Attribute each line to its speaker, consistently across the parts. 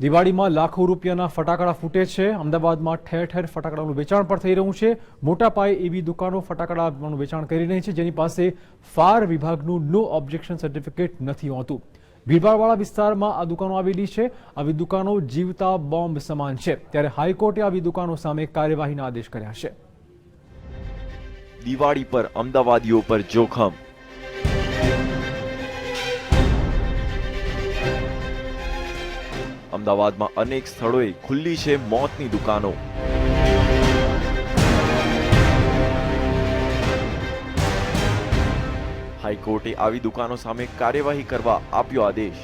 Speaker 1: દિવાળીમાં લાખો રૂપિયાના ફટાકડા ફૂટે છે. અમદાવાદમાં ઠેર ઠેર ફટાકડાનું વેચાણ પણ થઈ રહ્યું છે. મોટા પાયે એવી દુકાનો ફટાકડાનું વેચાણ કરી રહી છે, જેની પાસે ફાયર વિભાગનું નો ઓબ્જેક્શન સર્ટિફિકેટ નથી હોતું. ભીડભાડવાળા વિસ્તારમાં આ દુકાનો આવેલી છે. આવી દુકાનો જીવતા બોમ્બ સમાન છે. ત્યારે હાઈકોર્ટે આવી દુકાનો સામે કાર્યવાહીના આદેશ કર્યા છે.
Speaker 2: દિવાળી પર અમદાવાદીઓ પર જોખમ અમદાવાદમાં અનેક સ્થળોએ ખુલ્લી છે મોતની દુકાનો. હાઈકોર્ટે આવી દુકાનો સામે કાર્યવાહી કરવા આપ્યો આદેશ.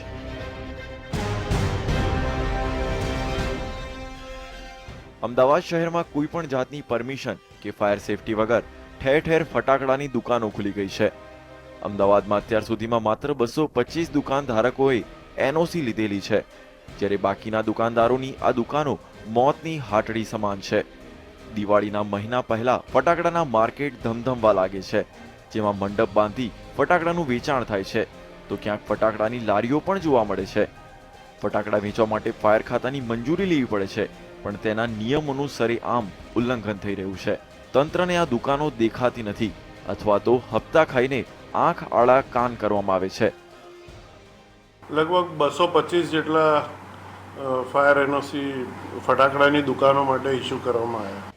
Speaker 2: અમદાવાદ શહેરમાં કોઈ પણ જાતની પરમિશન કે ફાયર સેફટી વગર ઠેર ઠેર ફટાકડાની દુકાનો ખુલી ગઈ છે. અમદાવાદમાં અત્યાર સુધીમાં માત્ર બસો પચીસ દુકાન ધારકોએ એનઓસી લીધેલી છે. જ્યારે બાકીના દુકાનદારોની આ દુકાનો મોતની હાટડી સમાન છે. દિવાળીના મહિના પહેલા ફટાકડાના માર્કેટ ધમધમવા લાગે છે, જેમાં મંડપ બાંધી ફટાકડાનું વેચાણ થાય છે. તો ક્યાંક ફટાકડાની લારીઓ પણ જોવા મળે છે. ફટાકડા વેચવા માટે ફાયર ખાતાની મંજૂરી લેવી પડે છે, પણ તેના નિયમોનું સરેઆમ ઉલ્લંઘન થઈ રહ્યું છે. તંત્રને આ દુકાનો દેખાતી નથી, અથવા તો હપ્તા ખાઈને આંખ આડા કાન કરવામાં આવે છે.
Speaker 3: લગભગ બસો પચીસ જેટલા ફાયર એનઓસી ફટાકડાની દુકાનો માટે ઇસ્યુ કરવામાં આવ્યા.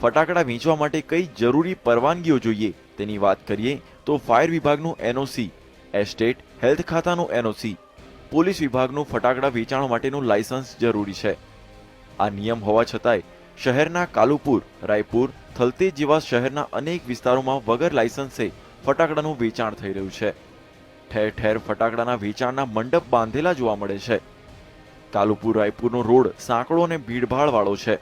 Speaker 2: ફટાકડા વેચવા માટે કઈ જરૂરી પરવાનગીઓ જોઈએ? તેની વાત કરીએ તો ફાયર વિભાગનું એનઓસી એસ્ટેટ હેલ્થ ખાતાનું એનઓસી પોલીસ વિભાગનું ફટાકડા વેચાણ માટેનું લાયસન્સ જરૂરી છે. આ નિયમ હોવા છતાંય શહેરના કાલુપુર, રાયપુર, થલતેજ જેવા શહેરના અનેક વિસ્તારોમાં વગર લાયસન્સે ફટાકડાનું વેચાણ થઈ રહ્યું છે. ઠેર ઠેર ફટાકડાના વેચાણના મંડપ બાંધેલા જોવા મળે છે. કાલુપુર રાયપુરનો રોડ સાંકડો અને ભીડભાડવાળો છે.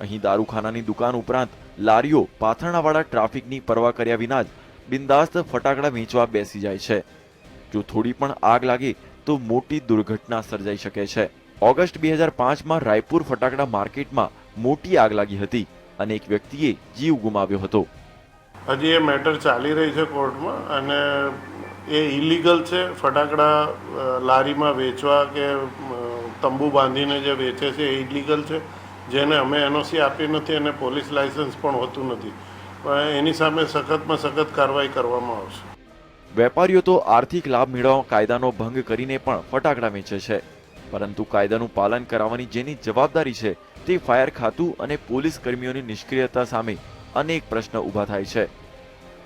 Speaker 2: અહીં દારૂખાનાની દુકાન ઉપરાંત લારીઓ, પાથરણાવાળા ટ્રાફિકની પરવા કર્યા વિના જ બિંદાસ્ત ફટાકડા વેચવા બેસી જાય છે. જો થોડી પણ આગ લાગે તો મોટી દુર્ઘટના સર્જાઈ શકે છે. ઓગસ્ટ બે હજાર પાંચમાં રાયપુર ફટાકડા માર્કેટમાં મોટી આગ લાગી હતી અને એક વ્યક્તિએ જીવ ગુમાવ્યો હતો.
Speaker 3: હજી એ મેટર ચાલી રહી છે કોર્ટમાં અને એ ઇલીગલ છે. ફટાકડા લારીમાં વેચવા કે તંબુ બાંધીને જે વેચે છે એ ઇલીગલ છે. જેને અમે એનઓસી આપી નથી અને પોલીસ લાયસન્સ પણ હોતું નથી. પણ એની સામે સખતમાં સખત કાર્યવાહી કરવામાં આવશે.
Speaker 2: વેપારીઓ તો આર્થિક લાભ મેળવવા કાયદાનો ભંગ કરીને પણ ફટાકડા વેચે છે. પરંતુ કાયદાનું પાલન કરાવવાની જેની જવાબદારી છે તે ફાયર ખાતું અને પોલીસ કર્મીઓની નિષ્ક્રિયતા સામે અનેક પ્રશ્ન ઊભા થાય છે.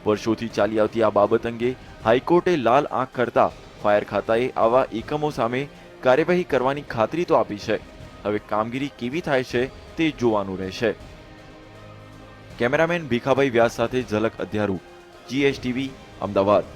Speaker 2: વર્ષોથી ચાલી આવતી આ બાબત અંગે હાઈકોર્ટે લાલ આંખ કરતા ફાયર ખાતાએ આવા એકમો સામે કાર્યવાહી કરવાની ખાતરી તો આપી છે. હવે કામગીરી કેવી થાય છે તે જોવાનું રહેશે. કેમેરામેન ભીખાભાઈ વ્યાસ સાથે ઝલક અધ્યારું, જીએસટીવી, અમદાવાદ.